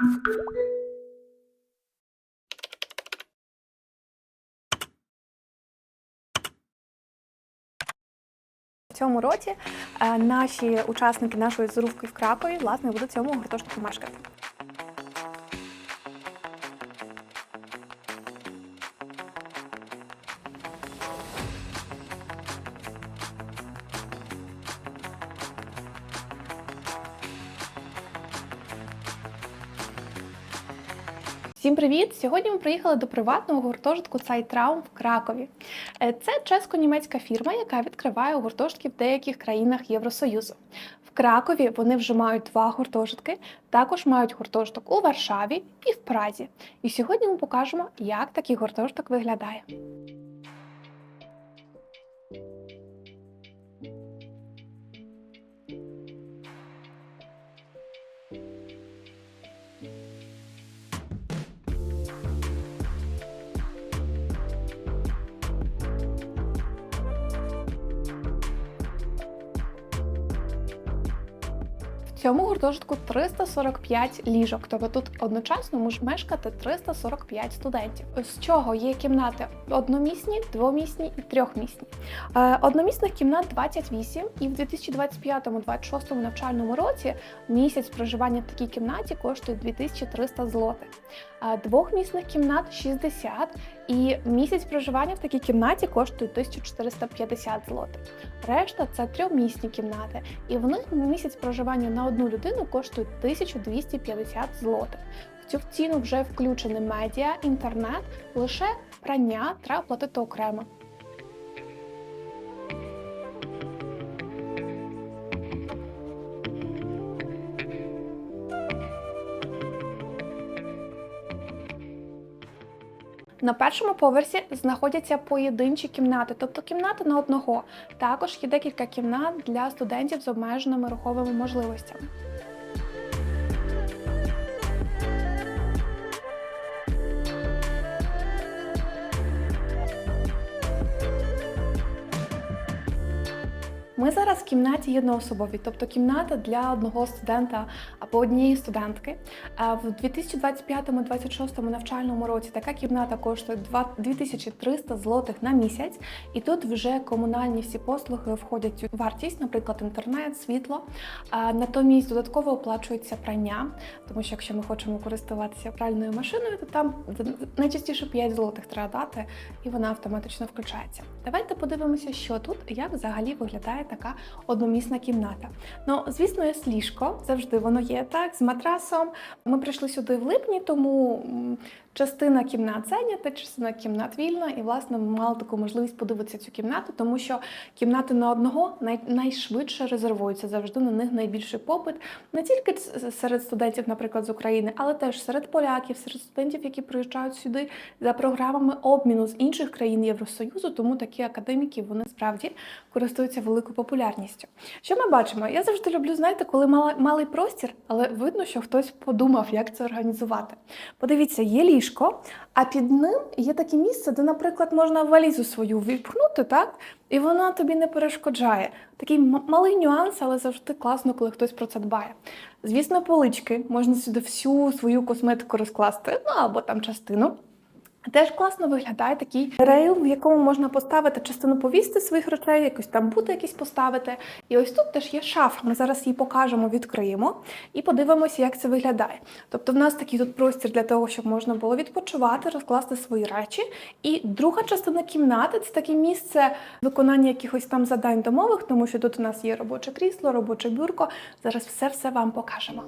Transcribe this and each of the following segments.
В цьому році е, наші учасники нашої зорувки в Кракові власне будуть цьому гуртожитку мешкати. Привіт! Сьогодні ми приїхали до приватного гуртожитку Цайтраум в Кракові. Е, Це чесько-німецька фірма, яка відкриває гуртожитки в деяких країнах Євросоюзу. В Кракові вони вже мають два гуртожитки, також мають гуртожиток у Варшаві і в Празі. І сьогодні ми покажемо, як такий гуртожиток виглядає. Цьому гуртожитку 345 ліжок, тобто тут одночасно може мешкати 345 студентів. З чого є кімнати одномісні, двомісні і трьохмісні. Е, Одномісних кімнат 28, і в 2025-2026 навчальному році місяць проживання в такій кімнаті коштує 2300 злотих. Е, Двохмісних кімнат 60, і місяць проживання в такій кімнаті коштує 1450 злотих. Решта це трьохмісні кімнати, і в них місяць проживання на одну людину коштує 1250 злотих. В цю ціну вже включені медіа, інтернет, лише прання треба платити окремо. На першому поверсі знаходяться поєдинчі кімнати, тобто кімнати на одного. Також є декілька кімнат для студентів з обмеженими руховими можливостями. Ми зараз в кімнаті єдноособовій, тобто кімната для одного студента або однієї студентки. В 2025-2026 навчальному році така кімната коштує 2300 злотих на місяць, і тут вже комунальні всі послуги входять у вартість, наприклад, інтернет, світло. Натомість додатково оплачується прання, тому що якщо ми хочемо користуватися пральною машиною, то там найчастіше 5 злотих треба дати, і вона автоматично включається. Давайте подивимося, що тут як взагалі виглядає така одномісна кімната. Ну, звісно, є ліжко, завжди воно є так, з матрасом. Ми прийшли сюди в липні, тому частина кімнат зайнята, частина кімнат вільна, і власне ми мали таку можливість подивитися цю кімнату, тому що кімнати на одного най, найшвидше резервуються. Завжди на них найбільший попит не тільки серед студентів, наприклад, з України, але теж серед поляків, серед студентів, які приїжджають сюди за програмами обміну з інших країн Євросоюзу. Тому такі академіки вони справді користуються великою популярністю. Що ми бачимо? Я завжди люблю, знаєте, коли мала- малий простір, але видно, що хтось подумав, як це організувати. Подивіться, є ліжко, а під ним є таке місце, де, наприклад, можна валізу свою віпхнути, так? І вона тобі не перешкоджає. Такий малий нюанс, але завжди класно, коли хтось про це дбає. Звісно, полички можна сюди всю свою косметику розкласти, ну або там частину. Теж класно виглядає такий рейл, в якому можна поставити частину повісти своїх речей, якось там бути якісь поставити. І ось тут теж є шафа. Ми зараз її покажемо, відкриємо і подивимося, як це виглядає. Тобто, в нас такий тут простір для того, щоб можна було відпочивати, розкласти свої речі. І друга частина кімнати це таке місце виконання якихось там задань домових, тому що тут у нас є робоче крісло, робоче бюрко. Зараз все вам покажемо.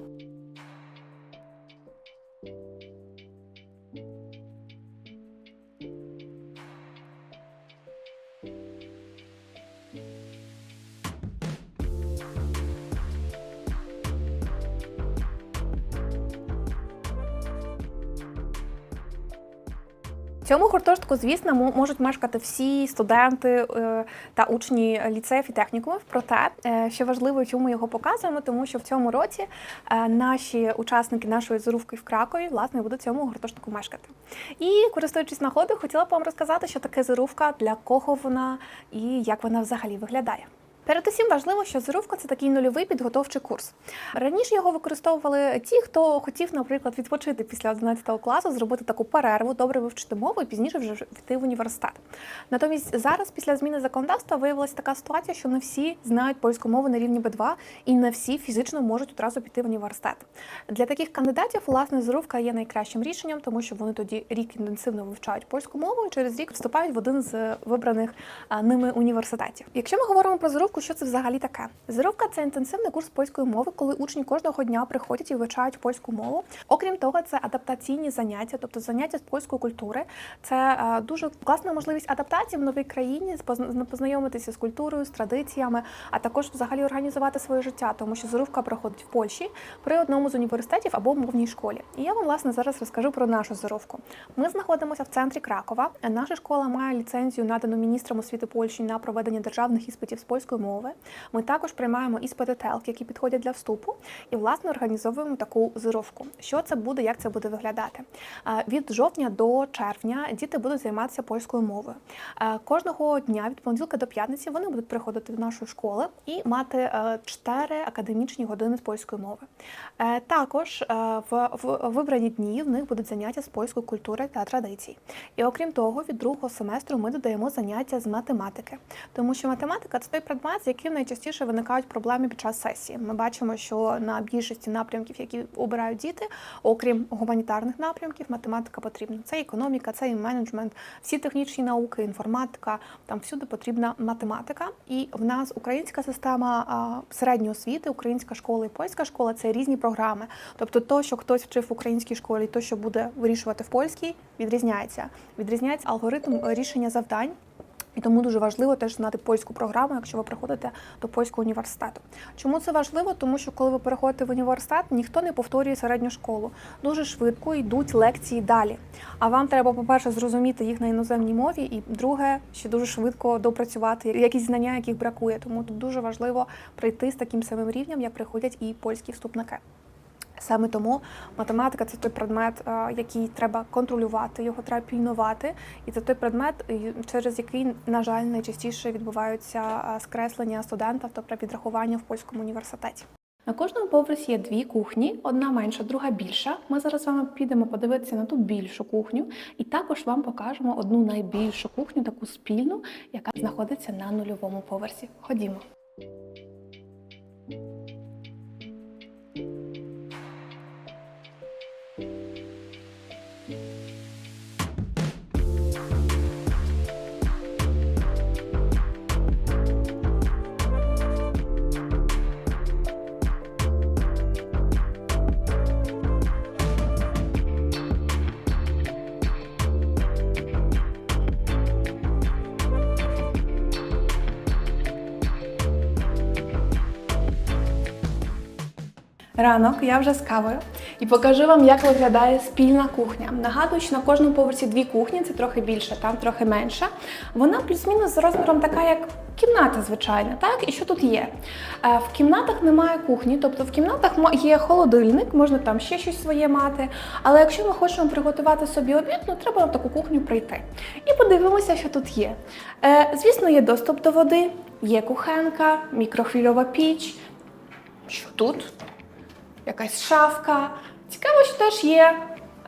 Цьому гуртожитку, звісно, мо- можуть мешкати всі студенти е, та учні ліцеїв і технікумів. Проте, е, що важливо, чому ми його показуємо, тому що в цьому році е, наші учасники нашої зорувки в Кракові власне будуть цьому гуртожитку мешкати. І користуючись нагодою, хотіла б вам розказати, що таке зорувка, для кого вона і як вона взагалі виглядає. Передусім важливо, що зарубка це такий нульовий підготовчий курс. Раніше його використовували ті, хто хотів, наприклад, відпочити після 11 класу, зробити таку перерву, добре вивчити мову і пізніше вже йти в університет. Натомість зараз, після зміни законодавства, виявилася така ситуація, що не всі знають польську мову на рівні Б2 і не всі фізично можуть одразу піти в університет. Для таких кандидатів власне зарубка є найкращим рішенням, тому що вони тоді рік інтенсивно вивчають польську мову і через рік вступають в один з вибраних ними університетів. Якщо ми говоримо про зарубку, що це взагалі таке? Зарубка це інтенсивний курс польської мови, коли учні кожного дня приходять і вивчають польську мову. Окрім того, це адаптаційні заняття, тобто заняття з польської культури. Це е, дуже класна можливість адаптації в новій країні, познайомитися з культурою, з традиціями, а також взагалі організувати своє життя, тому що зарубка проходить в Польщі при одному з університетів або мовній школі. І я вам власне зараз розкажу про нашу зарубку. Ми знаходимося в центрі Кракова. Наша школа має ліцензію, надану міністром освіти Польщі на проведення державних іспитів з польської мови. Ми також приймаємо іспити ТЕЛК, які підходять для вступу, і власне організовуємо таку зарубку. Що це буде, як це буде виглядати? Е, Від жовтня до червня діти будуть займатися польською мовою. Е, Кожного дня від понеділка до п'ятниці вони будуть приходити до нашої школи і мати 4 академічні години з польської мови. Е, Також е, в вибрані дні в них будуть заняття з польської культури та традицій. І окрім того, від другого семестру ми додаємо заняття з математики, тому що математика це той предмет, з яким найчастіше виникають проблеми під час сесії. Ми бачимо, що на більшості напрямків, які обирають діти, окрім гуманітарних напрямків, математика потрібна. Це економіка, це і менеджмент, всі технічні науки, інформатика. Там всюди потрібна математика. І в нас українська система середньої освіти, українська школа і польська школа це різні програми. Тобто, то, що хтось вчив в українській школі, то, що буде вирішувати в польській, відрізняється. Відрізняється алгоритм рішення завдань. І тому дуже важливо теж знати польську програму, якщо ви приходите до польського університету. Чому це важливо? Тому що коли ви переходите в університет, ніхто не повторює середню школу. Дуже швидко йдуть лекції далі. А вам треба, по-перше, зрозуміти їх на іноземній мові, і друге, ще дуже швидко допрацювати якісь знання, яких бракує. Тому тут дуже важливо прийти з таким самим рівнем, як приходять і польські вступники. Саме тому математика це той предмет, е, який треба контролювати, його треба пільнувати, і це той предмет, через який, на жаль, найчастіше відбуваються е, скреслення студента, тобто підрахування в польському університеті. На кожному поверсі є дві кухні, одна менша, друга більша. Ми зараз з вами підемо подивитися на ту більшу кухню, і також вам покажемо одну найбільшу кухню, таку спільну, яка знаходиться на нульовому поверсі. Ходімо. Ранок, я вже з кавою і покажу вам, як виглядає спільна кухня. Нагадую, що на кожному поверсі дві кухні, це трохи більше, там трохи менше. Вона плюс-мінус за розміром така, як кімната, звичайна. Так, і що тут є? Е, В кімнатах немає кухні, тобто в кімнатах є холодильник, можна там ще щось своє мати. Але якщо ми хочемо приготувати собі обід, ну треба на таку кухню прийти. І подивимося, що тут є. Е, Звісно, є доступ до води, є кухенка, мікрохвильова піч. Що тут? Якась шафка. Цікаво, що теж є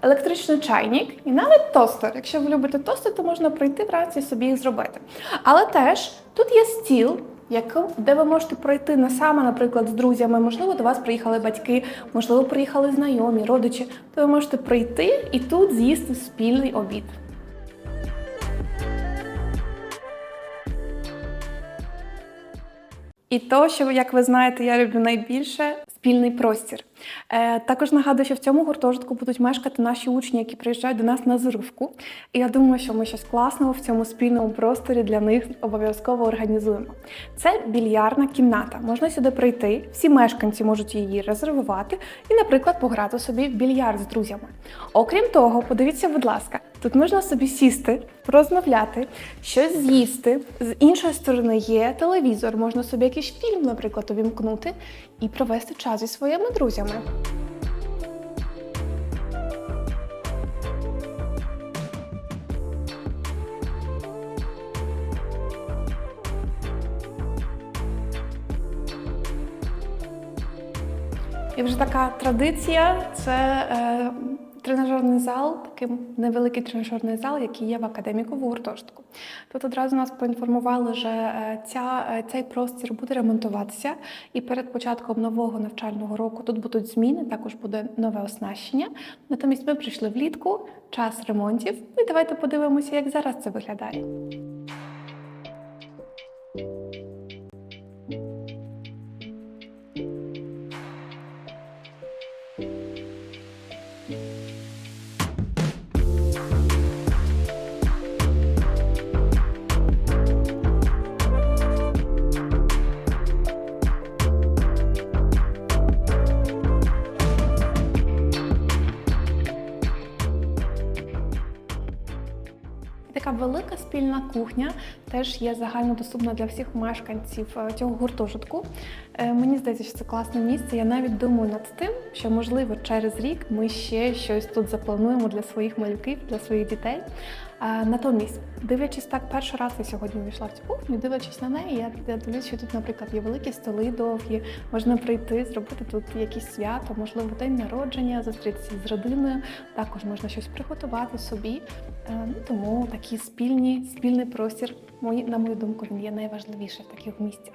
електричний чайник і навіть тостер. Якщо ви любите тости, то можна прийти вранці собі їх зробити. Але теж тут є стіл. яку- Де ви можете пройти не саме, наприклад, з друзями, можливо, до вас приїхали батьки, можливо, приїхали знайомі, родичі, то ви можете прийти і тут з'їсти спільний обід. І то, що, як ви знаєте, я люблю найбільше спільний простір. Е, також нагадую, що в цьому гуртожитку будуть мешкати наші учні, які приїжджають до нас на зарубку. І я думаю, що ми щось класного в цьому спільному просторі для них обов'язково організуємо. Це більярдна кімната. Можна сюди прийти, всі мешканці можуть її резервувати і, наприклад, пограти собі в більярд з друзями. Окрім того, подивіться, будь ласка, тут можна собі сісти, розмовляти, щось з'їсти. З іншої сторони є телевізор, можна собі якийсь фільм, наприклад, увімкнути і провести час зі своїми друзями. І вже така традиція це е, тренажерний зал, такий невеликий тренажерний зал, який є в академіку в гуртожитку. Тут одразу нас поінформували, що е, ця, е, цей простір буде ремонтуватися, і перед початком нового навчального року тут будуть зміни, також буде нове оснащення. Натомість ми прийшли влітку, час ремонтів. І давайте подивимося, як зараз це виглядає. Спільна кухня теж є загальнодоступна для всіх мешканців е, цього гуртожитку. Е, Мені здається, що це класне місце. Я навіть думаю над тим, що можливо через рік ми ще щось тут заплануємо для своїх малюків, для своїх дітей. Натомість, дивлячись так, перший раз я сьогодні увійшла в цю кухню, дивлячись на неї, я, дивлюсь, що тут, наприклад, є великі столи довгі, можна прийти, зробити тут якісь свято, можливо, день народження, зустрітися з родиною. Також можна щось приготувати собі. Е, Ну, тому такий спільні, спільний простір, на мою думку, він є найважливіше в таких місцях.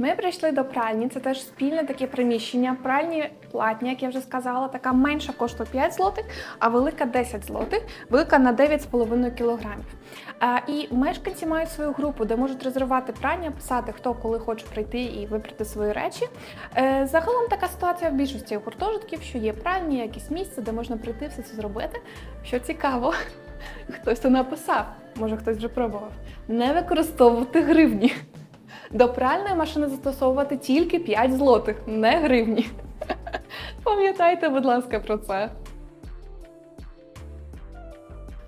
Ми прийшли до пральні. Це теж спільне таке приміщення. Пральні платні, як я вже сказала, така менша коштує 5 злотих, а велика 10 злотих, велика на 9,5 кілограмів. А, І мешканці мають свою групу, де можуть резервувати прання, писати, хто коли хоче прийти і випрати свої речі. Е, Загалом така ситуація в більшості гуртожитків, що є пральні, якісь місце, де можна прийти все це зробити. Що цікаво, хтось це написав, може хтось вже пробував. Не використовувати гривні. До пральної машини застосовувати тільки 5 злотих, не гривні. Пам'ятайте, будь ласка, про це.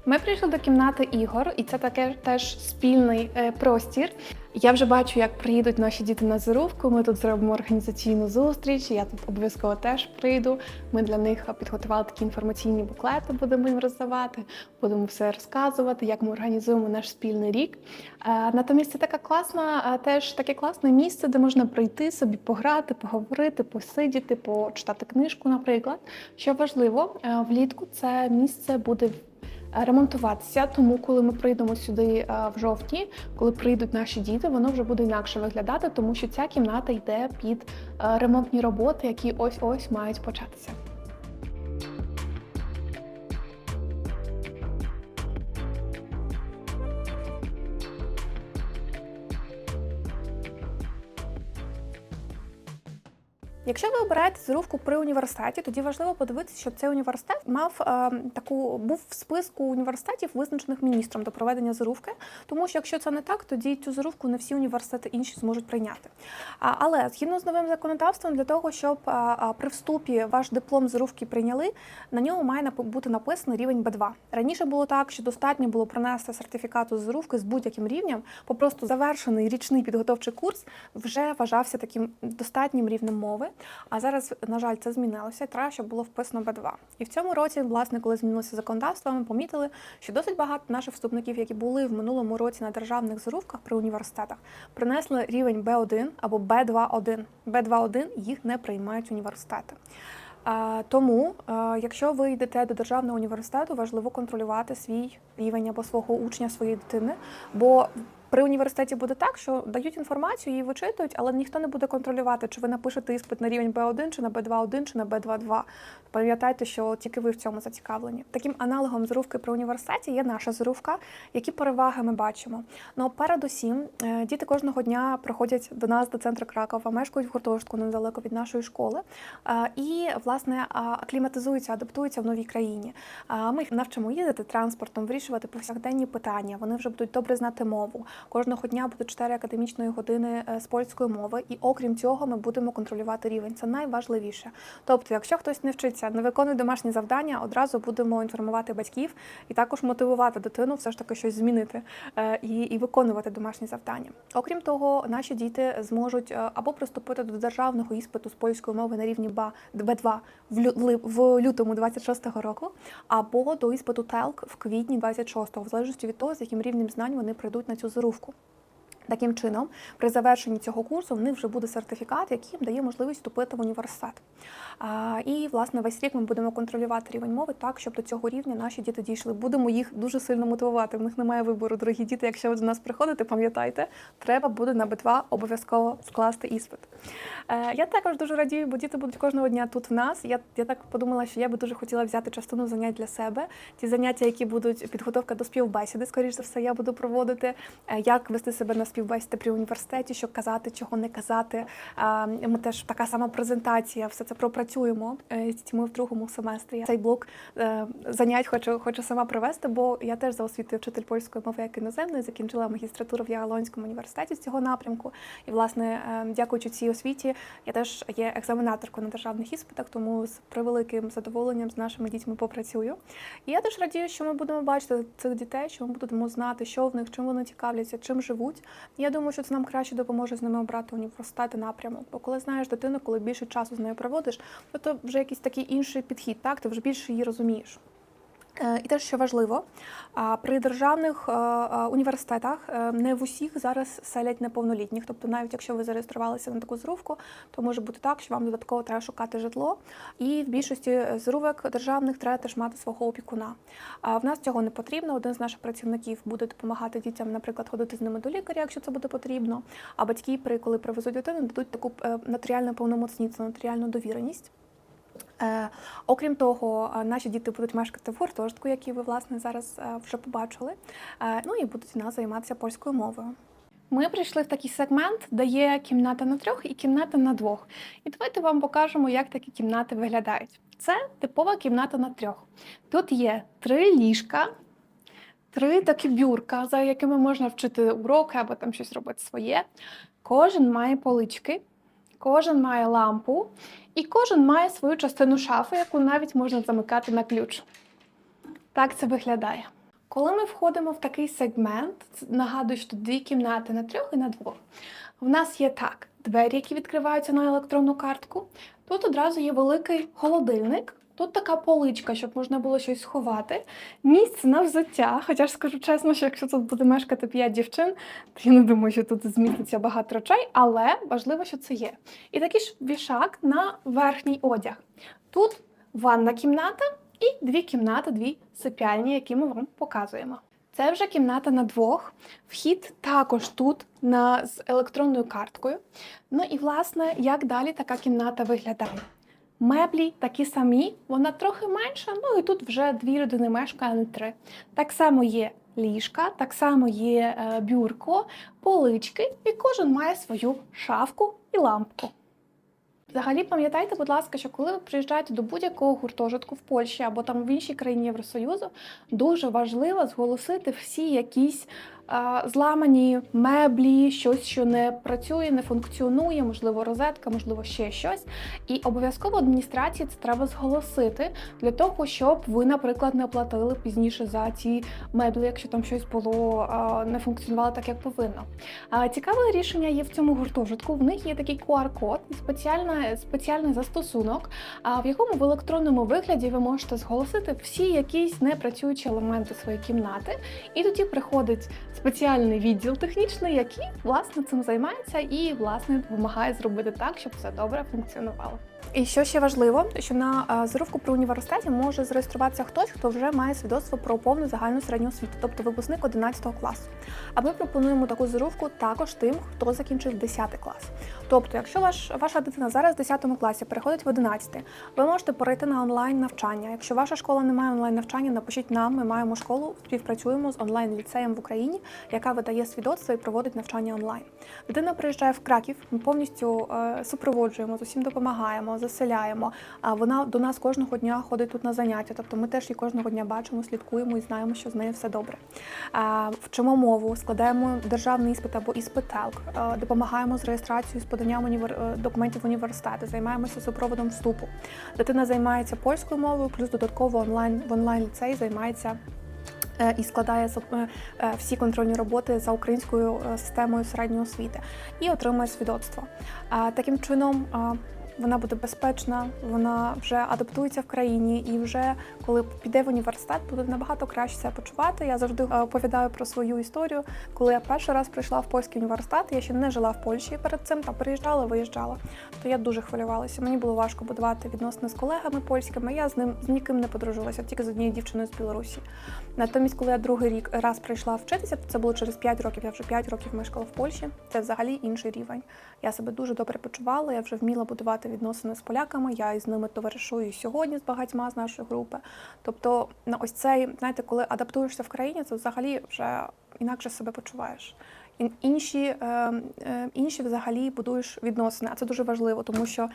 Ми прийшли до кімнати ігор, і це таке теж спільний е, простір. Я вже бачу, як приїдуть наші діти на зарубку. Ми тут зробимо організаційну зустріч. Я тут обов'язково теж прийду. Ми для них підготували такі інформаційні буклети, будемо їм роздавати, будемо все розказувати, як ми організуємо наш спільний рік. Е, Натомість це така класна, е, теж таке класне місце, де можна прийти собі, пограти, поговорити, посидіти, почитати книжку, наприклад. Що важливо, влітку це місце буде ремонтуватися. Тому, коли ми прийдемо сюди е, в жовтні, коли прийдуть наші діти, воно вже буде інакше виглядати, тому що ця кімната йде під е, ремонтні роботи, які ось ось мають початися. Якщо ви обираєте зарубку при університеті, тоді важливо подивитися, щоб цей університет мав е, таку був в списку університетів, визначених міністром до проведення зарубки. Тому що якщо це не так, тоді цю зарубку не всі університети інші зможуть прийняти. А, але згідно з новим законодавством, для того, щоб а, а, при вступі ваш диплом зарубки прийняли, на ньому має бути написаний рівень Б2. Раніше було так, що достатньо було принести сертифікату з зарубки з будь-яким рівнем, попросту завершений річний підготовчий курс вже вважався таким достатнім рівнем мови. А зараз, на жаль, це змінилося. Треба, щоб було вписано Б2. І в цьому році, власне, коли змінилося законодавство, ми помітили, що досить багато наших вступників, які були в минулому році на державних зарубках при університетах, принесли рівень Б1 або Б2-1. Б2-1 їх не приймають університети. Тому, якщо ви йдете до державного університету, важливо контролювати свій рівень або свого учня, своєї дитини. Бо при університеті буде так, що дають інформацію, її вичитують, але ніхто не буде контролювати, чи ви напишете іспит на рівень Б1, чи на Б2-1, чи на Б2-2. Пам'ятайте, що тільки ви в цьому зацікавлені. Таким аналогом зарубки при університеті є наша зарубка. Які переваги ми бачимо? Ну, передусім, е, діти кожного дня приходять до нас до центру Кракова, мешкають в гуртожитку недалеко від нашої школи е, і, власне, акліматизуються, адаптуються в новій країні. Ми їх навчимо їздити транспортом, вирішувати повсякденні питання. Вони вже будуть добре знати мову. Кожного дня буде 4 академічної години е, з польської мови, і окрім цього, ми будемо контролювати рівень. Це найважливіше. Тобто, якщо хтось не вчиться, не виконує домашні завдання, одразу будемо інформувати батьків і також мотивувати дитину все ж таки щось змінити е, і, і виконувати домашні завдання. Окрім того, наші діти зможуть е, або приступити до державного іспиту з польської мови на рівні БА Б2 в, лютому 26-го року, або до іспиту ТЕЛК в квітні 26-го, в залежності від того, з яким рівнем знань вони прийдуть на цю зарубку. Таким чином, при завершенні цього курсу в них вже буде сертифікат, який їм дає можливість вступити в університет. І власне весь рік ми будемо контролювати рівень мови так, щоб до цього рівня наші діти дійшли. Будемо їх дуже сильно мотивувати. В них немає вибору, дорогі діти. Якщо ви до нас приходите, пам'ятайте, треба буде на Б2 обов'язково скласти іспит. Е, я також дуже радію, бо діти будуть кожного дня тут в нас. Я, я так подумала, що я би дуже хотіла взяти частину занять для себе. Ті заняття, які будуть підготовка до співбесіди, скоріш за все, я буду проводити. Е, як вести себе на співбесіді при університеті, що казати, чого не казати. Ми теж така сама презентація, все це пропрацюємо е, з дітьми в другому семестрі. Цей блок е, занять хочу, хочу сама провести, бо я теж за освітою вчитель польської мови як іноземної, закінчила магістратуру в Яголонському університеті з цього напрямку. І, власне, е, дякуючи цій освіті, я теж є екзаменаторкою на державних іспитах, тому з превеликим задоволенням з нашими дітьми попрацюю. І я теж радію, що ми будемо бачити цих дітей, що ми будемо знати, що в них, чим вони цікавляться, чим живуть. Я думаю, що це нам краще допоможе з ними обрати університет і напрямок. Бо коли знаєш дитину, коли більше часу з нею проводиш, то вже якийсь такий інший підхід, так ти вже більше її розумієш. Е, І те, що важливо, при державних е, е, університетах не в усіх зараз селять неповнолітніх. Тобто, навіть якщо ви зареєструвалися на таку зрувку, то може бути так, що вам додатково треба шукати житло. І в більшості зрувок державних треба теж мати свого опікуна. А в нас цього не потрібно. Один з наших працівників буде допомагати дітям, наприклад, ходити з ними до лікаря, якщо це буде потрібно. А батьки, при коли привезуть дитину, дадуть таку нотаріальну повномоцніцю, нотаріальну довіреність. Е, окрім того, е, наші діти будуть мешкати в гуртожитку, який ви власне зараз е, вже побачили. Ну і будуть нас займатися польською мовою. Ми прийшли в такий сегмент, де є кімната на трьох і кімната на двох. І давайте вам покажемо, як такі кімнати виглядають. Це типова кімната на трьох. Тут є три ліжка, три такі бюрка, за якими можна вчити уроки або там щось робити своє. Кожен має полички, кожен має лампу, і кожен має свою частину шафи, яку навіть можна замикати на ключ. Так це виглядає. Коли ми входимо в такий сегмент, нагадую, що тут дві кімнати на трьох і на двох. В нас є так: двері, які відкриваються на електронну картку. Тут одразу є великий холодильник. Тут така поличка, щоб можна було щось сховати. Місце на взуття. Хоча ж скажу чесно, що якщо тут буде мешкати п'ять дівчин, то я не думаю, що тут зміститься багато речей, але важливо, що це є. І такий ж вішак на верхній одяг. Тут ванна кімната і дві кімнати, дві сипяльні, які ми вам показуємо. Це вже кімната на двох. Вхід також тут на, з електронною карткою. Ну і власне, як далі така кімната виглядає? Меблі такі самі, вона трохи менша, ну і тут вже дві людини мешкає, а не три. Так само є ліжка, так само є е, бюрко, полички, і кожен має свою шафку і лампу. Взагалі, пам'ятайте, будь ласка, що коли ви приїжджаєте до будь-якого гуртожитку в Польщі або там в іншій країні Євросоюзу, дуже важливо зголосити всі якісь а, зламані меблі, щось, що не працює, не функціонує, можливо, розетка, можливо, ще щось. І обов'язково адміністрації це треба зголосити для того, щоб ви, наприклад, не оплатили пізніше за ці меблі, якщо там щось було а, не функціонувало так, як повинно. А, Цікаве рішення є в цьому гуртожитку. В них є такий QR-код і спеціальна, спеціальний застосунок, в якому в електронному вигляді ви можете зголосити всі якісь непрацюючі елементи своєї кімнати, і тоді приходить спеціальний відділ технічний, який власне цим займається і власне допомагає зробити так, щоб все добре функціонувало. І що ще важливо, що на е, зарубку при університеті може зареєструватися хтось, хто вже має свідоцтво про повну загальну середню освіту, тобто випускник 11 класу. А ми пропонуємо таку зарубку також тим, хто закінчив 10 клас. Тобто, якщо ваш, ваша дитина зараз в 10 класі переходить в 11, ви можете перейти на онлайн навчання. Якщо ваша школа не має онлайн навчання, напишіть нам. Ми маємо школу, співпрацюємо з онлайн ліцеєм в Україні, яка видає свідоцтво і проводить навчання онлайн. Дитина приїжджає в Краків. Ми повністю е, супроводжуємо, з усім допомагаємо. Приймаємо, заселяємо. А вона до нас кожного дня ходить тут на заняття. Тобто ми теж її кожного дня бачимо, слідкуємо і знаємо, що з нею все добре. Вчимо мову, складаємо державний іспит або іспит е, допомагаємо з реєстрацією, з поданням універ... е, документів в університети, займаємося супроводом вступу. Дитина займається польською мовою, плюс додатково онлайн в онлайн ліцей займається. е, І складає е, всі контрольні роботи за українською системою середньої освіти і отримує свідоцтво. Таким чином вона буде безпечна, вона вже адаптується в країні, і вже коли піде в університет, буде набагато краще себе почувати. Я завжди е, оповідаю про свою історію. Коли я перший раз прийшла в польський університет, я ще не жила в Польщі перед цим, та приїжджала, виїжджала. То я дуже хвилювалася. Мені було важко будувати відносини з колегами польськими. Я з ним з ніким не подружилася, тільки з однією дівчиною з Білорусі. Натомість, коли я другий рік раз прийшла вчитися, це було через 5 років. Я вже 5 років мешкала в Польщі. Це взагалі інший рівень. Я себе дуже добре почувала. Я вже вміла будувати відносини з поляками. Я із ними товаришую сьогодні з багатьма з нашої групи. Тобто, на ось цей, знаєте, коли адаптуєшся в країні, це взагалі вже інакше себе почуваєш. Інші, е, е, інші взагалі будуєш відносини, а це дуже важливо, тому що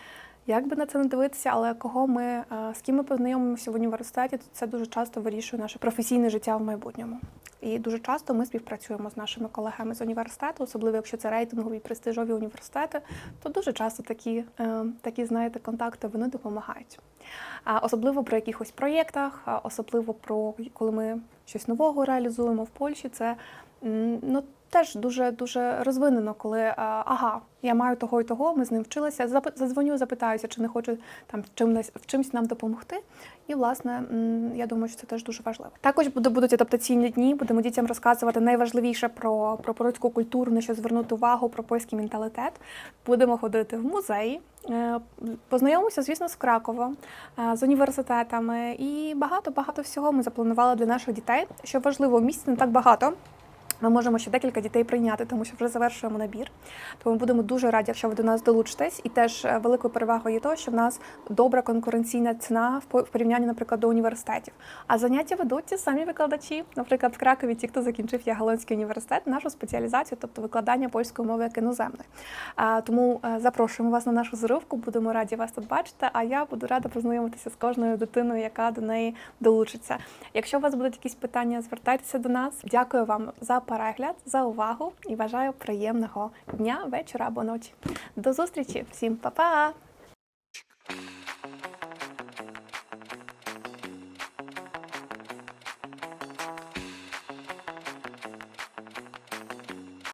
як би на це не дивитися, але кого ми е, з ким ми познайомимося в університеті, то це дуже часто вирішує наше професійне життя в майбутньому. І дуже часто ми співпрацюємо з нашими колегами з університету, особливо якщо це рейтингові престижові університети, то дуже часто такі, е, такі знаєте, контакти вони допомагають. Особливо при якихось проєктах, особливо про коли ми щось нового реалізуємо в Польщі, це ну. Теж дуже дуже розвинено, коли ага, я маю того і того, ми з ним вчилися. Задзвоню, запитаюся, чи не хочу там в чимось в чимсь нам допомогти. І власне я думаю, що це теж дуже важливо. Також будуть адаптаційні дні. Будемо дітям розказувати найважливіше про, про польську культуру, на що звернути увагу, про польський менталітет. Будемо ходити в музеї. е, Познайомимося, звісно, з Краковом, е, з університетами і багато багато всього ми запланували для наших дітей. Що важливо, в місті не так багато. Ми можемо ще декілька дітей прийняти, тому що вже завершуємо набір. Тому будемо дуже раді, якщо ви до нас долучитесь. І теж е, великою перевагою є то, що в нас добра конкуренційна ціна в порівнянні, наприклад, до університетів. А заняття ведуть ті самі викладачі. Наприклад, в Кракові ті, хто закінчив Яголонський університет, нашу спеціалізацію, тобто викладання польської мови як іноземної. Тому е, запрошуємо вас на нашу зарубку. Будемо раді вас тут бачити. А я буду рада познайомитися з кожною дитиною, яка до неї долучиться. Якщо у вас будуть якісь питання, звертайтеся до нас. Дякую вам за перегляд, за увагу і бажаю приємного дня, вечора або ночі. До зустрічі всім па-па!